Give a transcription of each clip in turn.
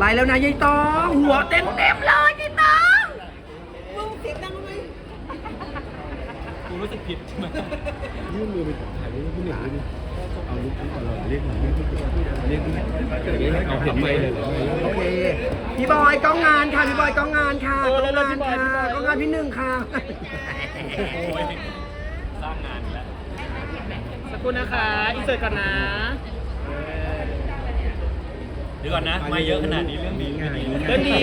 ไล่แล้วนะยายตอง หัวเต็มเต็มๆเลยยายตองมึงเสียงดังทำไมกูรู้สึกผิดใช่ไหมยื่นมือไปถ่ายรูปผู้หญิงด้วยดิเอาลูกตลอดเรียกหน่อยเรียกทุกคนเรียกเกิดอะไรเอาเห็นไม่เลยเหรอโอเคพี่บอยกล้องงานค่ะพี่บอยกล้องงานค่ะกล้องงานค่ะกล้องงานพี่หนึ่งค่ะ โอ้ยสร้างงานอีกแล้วสักครู่นะคะอินเสิร์ตก่อนนะ เดี๋ยวก่อนนะมาเยอะขนาดนี้เรื่องดีเรื่องดีเดินดี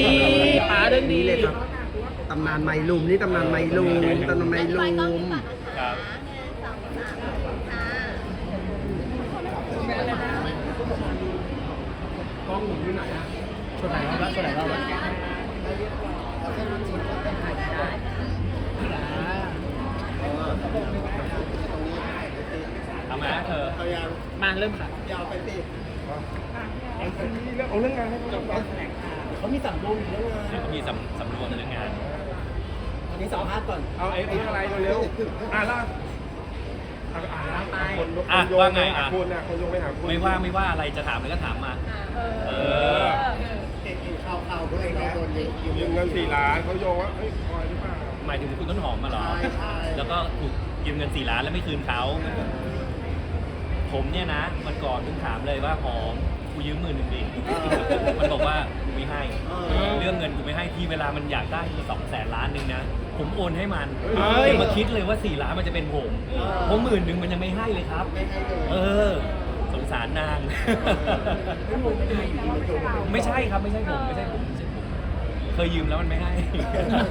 ป๋าเดินดีนี่เลยครับตำนานไมลุมนี่ตำนานไมลุมตำนานไมลุมครับช่วยไหนรอบละช่วยไหนรอบละทำไหมเธอมาเริ่มค่ะยาวไปติด เอาเรื่องงานให้จบก่อนเขามีสั่งรวมอยู่แล้วไงเดี๋ยวก็มีสำสำรวมเรื่องงานอันนี้สัมภาษณ์ก่อนเอาไอ้อะไรเร็วๆอะล่ะอะอะคนอะคนโยงว่าไปไงหาอะคุณอะคนโยงไปหาคุณไม่ว่าไม่ว่าอะไรจะถามอะไรก็ถามมา เออข่าวข่าวตัวเองเราโดนยิงยืมเงินสี่ล้านเขาโยงว่าเฮ้ยพลอยหรือเปล่าหมายถึงคุณต้นหอมมาเหรอใช่ใช่แล้วก็ถูกยืมเงินสี่ล้านแล้วไม่คืนเขาผมเนี่ยนะวันก่อนเพิ่งถามเลยว่าหอม กูยืมหมื่นหนึ่งดิมันบอกว่ากูไม่ให้ เรื่องเงินกูไม่ให้ที่เวลามันอยากได้ทีสองแสนล้านหนึ่งนะ ผมโอนให้มันเฮ้ย อย่ามาคิดเลยว่าสี่ล้านมันจะเป็นผมเพราะหมื่นหนึ่งมันยังไม่ให้เลยครับเออ สงสารนางไม่งงไม่ได้อยู่ดีมันโยงไม่ใช่ครับไม่ใช่ผมไม่ใช่ผมไม่ใช่ผมเคยยืมแล้วมันไม่ให้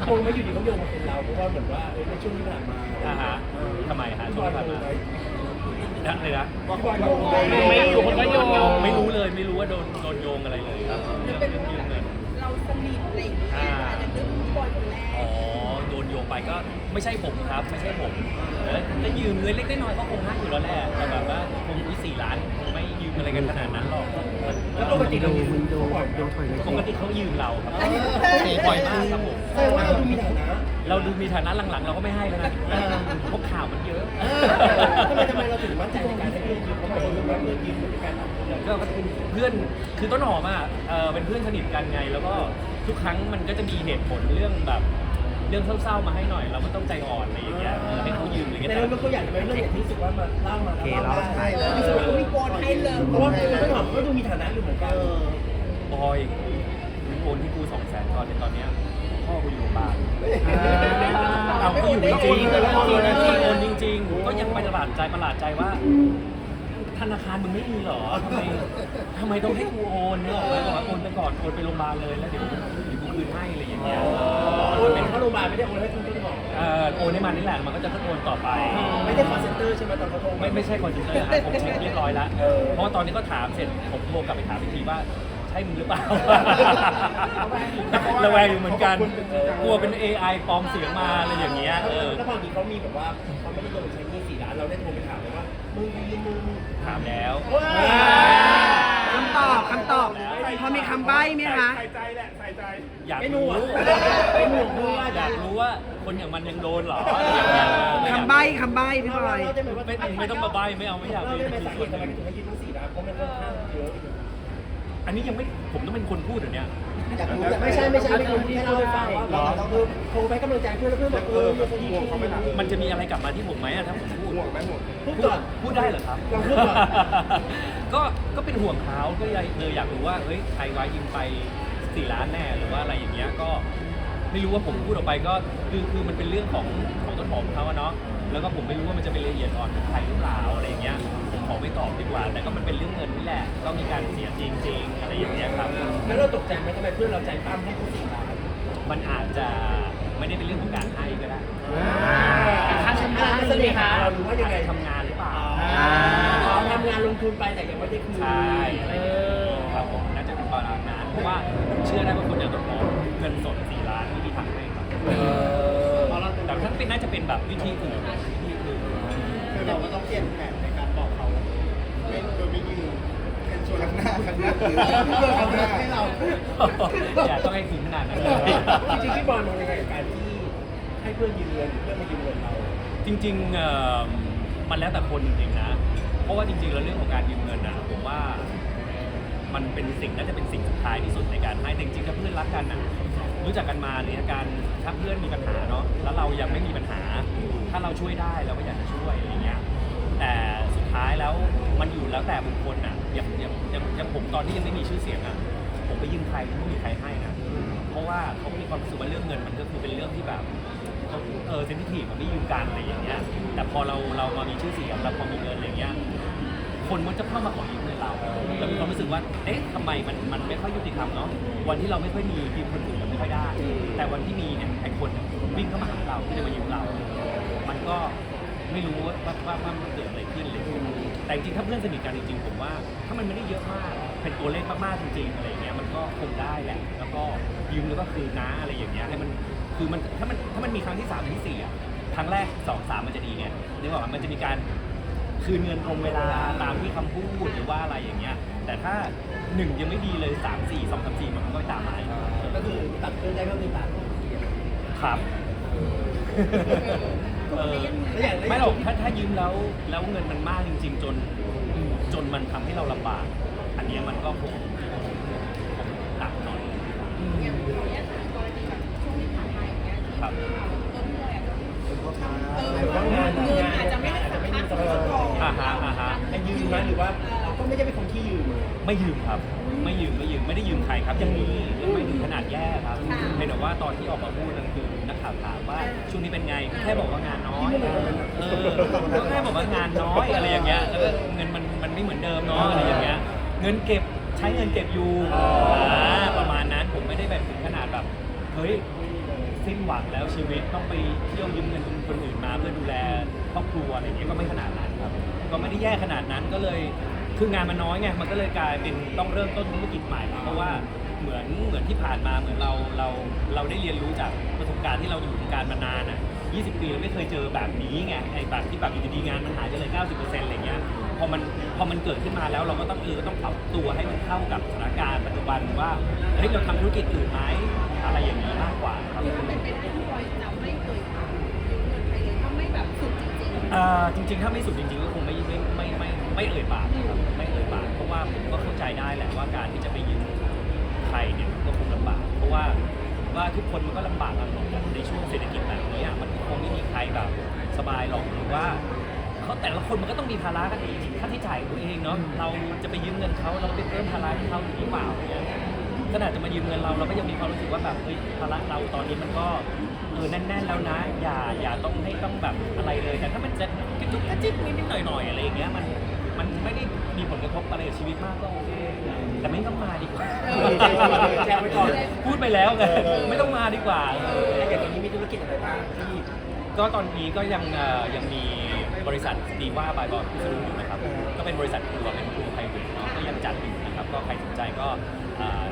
งงไม่อยู่ดีเขาโยงมาเป็นเราเพราะว่าเหมือนว่าในช่วงที่ผ่านมาอ่าฮะทำไมฮะช่วงที่ผ่านมา ดักเลยนะว่าบอยโยงไม่อยู่คนก็โยงไม่รู้เลยไม่รู้ว่าโดนโดนโยงอะไรเลยครับเรื่องเรื่องยืมเงินเราสนิทอะไรอย่างเงี้ยอาจจะนึกถึงบอย ไปก็ไม่ใช่ผมครับ ไม่ใช่ผมแล้วถ้ายืมเงินเล็กๆน้อยๆก็คงให้อยู่แล้วแหละแต่แบบว่าคงมีสี่ล้านคงไม่ยืมอะไรกันขนาดนั้นหรอกแล้วปกติเรายืมมันโดนโดนถอยเลยปกติเขายืมเราครับบ่อยมากครับผมแสดงว่าเราดูมีฐานะเราดูมีฐานะหลังๆ เราก็ไม่ให้แล้วนะเพราะข่าวมันเยอะทำไมทำไมเราถึงมั่นใจในการให้เพื่อนยืมเพราะบางคนรู้ว่าเพื่อนยืมด้วยการทำก็เพื่อนคือต้นหอมอะเออเป็นเพื่อนสนิทกันไงแล้วก็ทุกครั้งมันก็จะมีเหตุผลเรื่องแบบ เรื่องเศร้าๆมาให้หน่อย เราก็ต้องใจอ่อนอะไรอย่างเงี้ยเออให้เขายืมอะไรเงี้ยในแต่เรื่องตัวอย่างไหมเรื่องอย่างที่รู้สึกว่ามาเล่ามาแล้วเล่าได้รู้สึกว่าเขามีโกนให้เลยเพราะว่าต้นหอมก็ดูมีฐานะอยู่เหมือนกันบอยมึงโอนที่กูสองแสนก่อนในตอนเนี้ยพ่อกูอยู่โรงพยาบาลเอาก็อยู่จริงๆโอนจริงๆโอนจริงๆก็ยังประหลาดใจประหลาดใจว่าธนาคารมึงไม่มีเหรอทำไมทำไมต้องให้กูโอนเนี่ยออกไปบอกว่าโอนไปก่อนโอนไปโรงพยาบาลเลยแล้วเดี๋ยวเดี๋ยวกูคืนให้อะไรอย่างเงี้ย โอนเป็นเข้าโรงพยาบาลไม่ได้โอนให้คุณต้นหอมเอ่อโอนให้มันนี่แหละมันก็จะโอนต่อไป ไม่ได้คอนเซ็นเตอร์ใช่ไหมตอนเขาโทรไม่ไม่ใช่คอนเซนเตอร์ฮะผมเช็คเรียบร้อยแล้วเพราะว่าตอนนี้ก็ถามเสร็จผมโทรกลับไปถามอีกทีว่าใช่มึงหรือเปล่าระแวงอยู่เหมือนกันกลัวเป็น AI ปลอมเสียงมาอะไรอย่างเงี้ยเออแล้วพอดีเขามีแบบว่าเขาไม่ได้โดนใช้หนี้สี่ล้านเราได้โทรไปถามเลยว่ามึงยืมมึงถามแล้ว คำตอบคำตอบ พอมีคำใบ้ไหมคะ ใส่ใจแหละใส่ใจ อยากไม่หน่รู้วงไม่หน่วงเพื่ออยากรู้ว่าคนอย่างมันยังโดนเหรออะไรอย่างเงี้ยเออคำใบ้คำใบ้พี่บอยเราได้ไหมว่าไม่ไม่ต้องมาใบไม่เอาไม่อยากเราเป็นได้ไหมสาเหตุทำไมถึงให้ยืมสี่ล้านเพราะมันค่อนข้างเยอะอันนี้ยังไม่ผมต้องเป็นคนพูดเดี๋ยวนี้ อยากรู้แต่ไม่ใช่ไม่ใช่เป็นคนที่เล่าให้ฟังว่าเราคือโทรไปกำลังใจเพื่อนแล้วเพื่อนบอกเออเพื่อนห่วงเขาไหมล่ะมันจะมีอะไรกลับมาที่ผมไหมอะถ้าผมพูด ห่วงไหมหมดพูดก่อนพูดได้เหรอครับลองพูดก่อน ก็ก็เป็นห่วงเขาก็เลยอยากรู้ว่าเฮ้ยใครไว้ยิงไปสี่ล้านแน่หรือว่าอะไรอย่างเงี้ยก็ไม่รู้ว่าผมพูดออกไปก็คือคือมันเป็นเรื่องของของต้นหอมเขาอะเนาะแล้วก็ผมไม่รู้ว่ามันจะเป็นละเอียดอ่อนกับใครหรือเปล่าอะไรอย่างเงี้ย ว่า แต่ก็มันเป็นเรื่องเงินนี่แหละ ก็มีการเสียจริง ๆ อะไรอย่างเงี้ยครับ แล้วเราตกใจไหมทำไมเพื่อนเราใจปั้มให้เขาสี่ล้านมันอาจจะไม่ได้เป็นเรื่องของการให้ก็ได้ค่าชำระเสน่หาเรารู้ว่ายังไงทำงานหรือเปล่าเราทำงานลงทุนไปแต่ยังไม่ได้คืนใช่เออครับผมน่าจะเป็นประมาณนั้นเพราะว่าผมเชื่อได้ว่าคนอย่างต้นหอมเงินสดสี่ล้านไม่มีทางให้ครับแต่ถ้าเป็นน่าจะเป็นแบบวิธีอื่น อย่าต้องให้ถึงขนาดนั้นเลย จริงๆพี่บอลมองยังไงกับการที่ให้เพื่อนยืมเงินหรือเพื่อนมายืมเงินเรา จริงๆเอ่อมันแล้วแต่คนจริงๆนะ เพราะว่าจริงๆแล้วเรื่องของการยืมเงินนะผมว่ามันเป็นสิ่งน่าจะเป็นสิ่งสำคัญท้ายที่สุดในการให้แต่จริงๆถ้าเพื่อนรักกันน่ะรู้จักกันมาเนี่ยการถ้าเพื่อนมีปัญหาเนาะแล้วเรายังไม่มีปัญหา ถ้าเราช่วยได้เราก็อยากจะช่วยอะไรเงี้ยแต่สุดท้ายแล้วมันอยู่แล้วแต่บุคคลอะอย่างอย่างอย่างอย่างผมตอนที่ยังไม่มีชื่อเสียงอะ ผมไปยืมใครไม่มีใครให้นะเพราะว่าเขามีความรู้สึกว่าเรื่องเงินมันก็คือเป็นเรื่องที่แบบเออเซนซิทีฟมันไม่ยืมกันอะไรอย่างเงี้ย แต่พอเราเรามามีชื่อเสียงเราพอมีเงินอะไรเงี้ยคนมันจะเข้ามาขอยืมเงินเราเรามีความรู้สึกว่า เอ๊ะทำไมมันมันไม่ค่อยยุติธรรมเนาะ วันที่เราไม่ค่อยมียืมคนอื่นเราไม่ค่อยได้ แต่วันที่มีเนี่ยไอ้คนวิ่งเข้ามาหาเราที่จะมายืมเรา มันก็ไม่รู้ว่าว่าว่ามันเกิดอะไรขึ้นเลย แต่จริงๆถ้าเพื่อนสนิทกันจริงๆผมว่า ถ้ามันไม่ได้เยอะมากเป็นตัวเลขมากๆจริงๆอะไรอย่างเงี้ยมันก็คงได้แหละแล้วก็ยืมแล้วก็คืนนะอะไรอย่างเงี้ยให้มันคือมันถ้ามันถ้ามันมีครั้งที่สามที่สี่อะครั้งแรกสองสามมันจะดีไงนึกออกไหมมันจะมีการคืนเงินตรงเวลาตามที่คำพูดหรือว่าอะไรอย่างเงี้ย แต่ถ้าหนึ่งยังไม่ดีเลยสามสี่สองสามสี่มันก็ตามมาก็คือตัดเพื่อนได้ก็คือตัดครับ เออไม่หรอกถ้าถ้ายืมแล้วแล้วเงินมันมากจริง ๆ จนจนมันทำให้เราลำบากอัน เนี้ยมันก็คงคงหนักหน่อยอย่างขออนุญาตถามกรณีแบบช่วงที่ผ่ายเงี้ยครับต้นเลยอะเออว่างานเงินอาจจะไม่ได้สำคัญสำหรับก่อนอ่าฮะอ่าฮะให้ยืมไหมหรือว่าเราก็ไม่ได้เป็นคนที่ยืมไม่ยืมครับ ไม่ยืมไม่ยืมไม่ได้ยืมใครครับยังมียังไม่ถึงขนาดแย่ครับเพียงแต่ว่าตอนที่ออกมาพูดนั่นคือนักข่าวถามว่าช่วงนี้เป็นไงแค่บอกว่างานน้อยเออก็แค่บอกว่างานน้อยอะไรอย่างเงี้ยแล้วก็เงินมันมันไม่เหมือนเดิมเนาะอะไรอย่างเงี้ย เงินเก็บใช้เงินเก็บอยู่าประมาณนั้นผมไม่ได้แบบถึงขนาดแบบเฮ้ยสิ้นหวังแล้วชีวิตต้องไปเที่ยวยืมเงินคนอื่นมาเพื่อดูแลครอบครัวอะไรอย่างเงี้ยก็ไม่ขนาดนั้นครับก็ไม่ได้แย่ขนาดนั้นก็เลยคืองานมันน้อยไงมันก็เลยกลายเป็นต้องเริ่มต้นธุรกิจใหม่เพราะว่าเหมือนเหมือนที่ผ่านมาเหมือนเราเราเราได้เรียนรู้จากประสบการณ์ที่เราอยู่วงการมานานอะ 20 ปีเราไม่เคยเจอแบบนี้ไงไอ้แบบที่แบบอยู่ดีๆงานมันหายไปเลย 90%อะไรเงี้ย พอมันพอมันเกิดขึ้นมาแล้วเราก็ต้องเออต้องปรับตัวให้มันเข้ากับสถานการณ์ปัจจุบันว่าเฮ้ยเราทำธุรกิจอื่นไหมอะไรอย่างนี้มากกว่าครับหรือเป็นไปได้ที่บอยจะไม่เคยถามยืมเงินใครเลยถ้าไม่แบบสุดจริงๆ เอ่อจริงๆ ถ้าไม่สุดจริงๆ ก็คงไม่ไม่ไม่ไม่ไม่เอ่ยปากครับไม่เอ่ยปาก เพราะว่าผมก็เข้าใจได้แหละว่าการที่จะไปยืมใครเนี่ยก็คงลำบาก เพราะว่าว่าทุกคนมันก็ลำบากกันหมดอะในช่วงเศรษฐกิจแบบนี้อะมันคงไม่มีใครแบบสบายหรอกหรือว่า เขาแต่ละคนมันก็ต้องมีภาระกันเองค่าใช้จ่ายของตัวเองเนาะเราจะไปยืมเงินเขาเราไปเพิ่มภาระให้เขาหรือเปล่าเนี่ยขนาดจะมายืมเงินเราเราก็ยังมีความรู้สึกว่าแบบเฮ้ยภาระเราตอนนี้มันก็เออแน่นๆแล้วนะ อย่าอย่าต้องให้ต้องแบบอะไรเลยแต่ถ้ามันจะกระจุกกระจิบนิดๆหน่อยๆอะไรอย่างเงี้ยมันมันไม่ได้มีผลกระทบอะไรกับชีวิตมากก็โอเคแต่ไม่ต้องมาดีกว่าแจ้งไว้ก่อนพูดไปแล้วไงไม่ต้องมาดีกว่าแล้วอย่างนี้มีธุรกิจอะไรบ้างที่ก็ตอนนี้ก็ยังเอ่อยังมี บริษัทดีว่าบายบอยพิซซูอยู่นะครับ ก็เป็นบริษัททัวร์เป็นทัวร์ไพรเวทเนาะก็ยังจัดอยู่นะครับ ก็ใครสนใจก็เอ่อ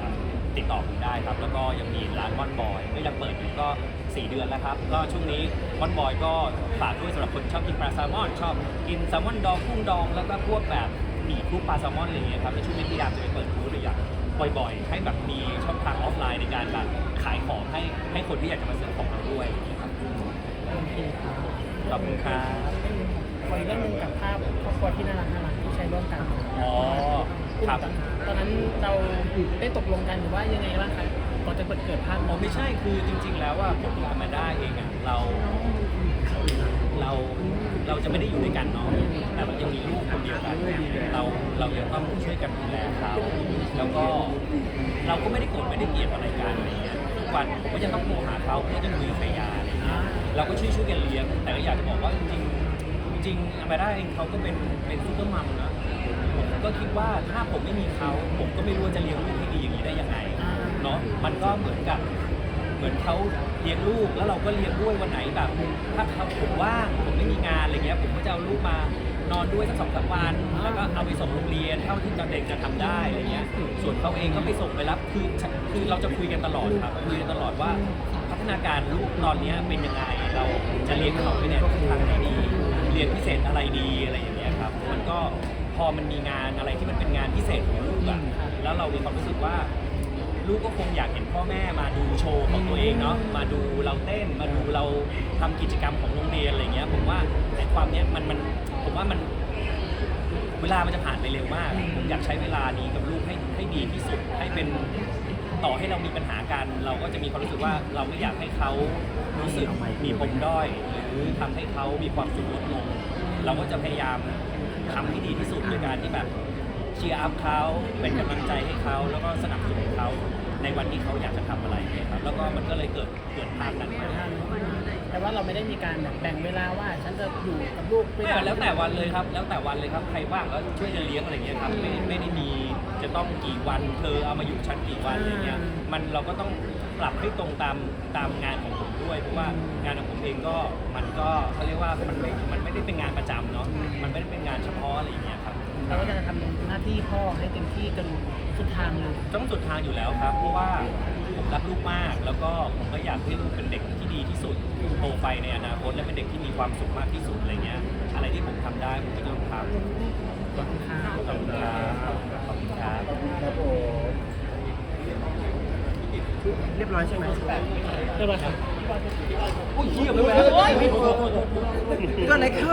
ติดต่อผมได้ครับ แล้วก็ยังมีร้านวันบอยก็ยังเปิดอยู่ก็ 4 เดือนแล้วครับ ก็ช่วงนี้วันบอยก็ฝากด้วยสำหรับคนชอบกินปลาแซลมอน ชอบกินแซลมอนดองกุ้งดองแล้วก็พวกแบบหมี่คลุกปลาแซลมอนอะไรอย่างเงี้ยครับแล้วช่วงนี้พยายามจะไปเปิดบูธเลยอยากบ่อยๆ ให้แบบมีช่องทางออฟไลน์ในการแบบขายของให้ให้คนที่อยากจะมาซื้อของเราด้วยอย่างเงี้ยครับขอบคุณครับข ออีกเรื่องหนึงกับภาพครอบครัวที่น่ารักน่ารักที่ใช้ร่วมกันอ๋อครับตอนนั้นเราได้ตกลงกันหรือว่ายังไงบ้างครับก่อนจะเปิดเกิดภาพอ๋อไม่ใช่คือจริง ๆ แล้วว่าผมกับแมนด้าเองอะเราเราเราจะไม่ได้อยู่ด้วยกันเนาะแต่เรายังมีลูกคนเดียวกันเราเรายังต้องช่วยกันดูแลเขาแล้วก็เราก็ไม่ได้โกรธไม่ได้เกลียดอะไรกันอะไรเงี้ยทุกวันผมก็ยังต้องโทรหาเขาเพื่อจะคุยกับภรรยาอะไรเงี้ยเราก็ช่วยช่วยๆกันเลี้ยงแต่ก็อยากจะบอกว่าจริงๆจ ริงๆแมนด้าเองเขาก็เป็นเป็นซูเปอร์มัมนะผมก็คิดว่าถ้าผมไม่มีเขาผมก็ไม่รู้ว่าจะเลี้ยงลูกให้ดีอย่างนี้ได้ยังไงเนาะมันก็เหมือนกับเหมือนเขาเลี้ยงลูกแล้วเราก็เลี้ยงด้วยวันไหนแบบถ้าเขาผมว่างผมไม่มีงานอะไรเงี้ยผมก็จะเอาลูกมานอนด้วยสักสองสามวันแล้วก็เอาไปส่งโรงเรียนเท่าที่เด็กจะทำได้อะไรเงี้ยส่วนเขาเองก็ไปส่งไปรับคือคือเราจะคุยกันตลอดครับคุยกันตลอดว่าพัฒนาการลูกตอนนี้เป็นยังไงเราจะเลี้ยงเขาไปในทิศทางไหนดี เรียนพิเศษอะไรดีอะไรอย่างเงี้ยครับ มันก็พอมันมีงานอะไรที่มันเป็นงานพิเศษของลูกอะแล้วเรามีความรู้สึกว่า ลูกก็คงอยากเห็นพ่อแม่มาดูโชว์ของตัวเองเนาะมาดูเราเต้นมาดูเราทำกิจกรรมของโรงเรียนอะไรเงี้ย ผมว่าไอ้ความเนี้ยมันมันผมว่ามัน เวลามันจะผ่านไปเร็วมาก ผมอยากใช้เวลานี้กับลูกให้ให้ให้ดีที่สุด ให้เป็น ต่อให้เรามีปัญหากัน เราก็จะมีความรู้สึกว่าเราไม่อยากให้เขารู้สึกมีปมด้อย หรือทำให้เขามีความสุขลดลง เราก็จะพยายามทำให้ดีที่สุดโดยการที่แบบเชียร์อัพเขาเป็นกำลังใจให้เขาแล้วก็สนับสนุนเขาในวันที่เขาอยากจะทำอะไรเนี่ยครับแล้วก็มันก็เลยเกิดเกิดภาพนั้นมา แต่ว่าเราไม่ได้มีการแบบแบ่งเวลาว่า ฉันจะอยู่กับลูกไปไม่อะแล้วแต่วันเลยครับ แล้วแต่วันเลยครับ ใครว่างก็ช่วยกันเลี้ยงอะไรเงี้ยครับ ไม่ไม่ได้มีจะต้องกี่วัน เธอเอามาอยู่ชั้นกี่วันอะไรเงี้ย มันเราก็ต้องปรับให้ตรงตามตามงานของผมด้วย เพราะว่างานของผมเองก็มันก็เขาเรียกว่ามันไม่มันไม่ได้เป็นงานประจำเนาะ มันไม่ได้เป็นงานเฉพาะอะไรเงี้ยครับเราก็จะทำหน้าที่พ่อให้เต็มที่จนสุดทางเลย ต้องสุดทางอยู่แล้วครับ เพราะว่าผม รักลูกมาก แล้วก็ผมก็อยากให้ลูกเป็นเด็กที่ดีที่สุดโตไปในอนาคตและเป็นเด็กที่มีความสุขมากที่สุดอะไรเงี้ย อะไรที่ผมทำได้ผมก็จะต้องทำขอบคุณค่ะขอบคุณครับขอบคุณครับครับผมเรียบร้อยใช่ไหมเรียบร้อยครับอุ้ยเหี้ยไปแล้วเกิดอะไรขึ้น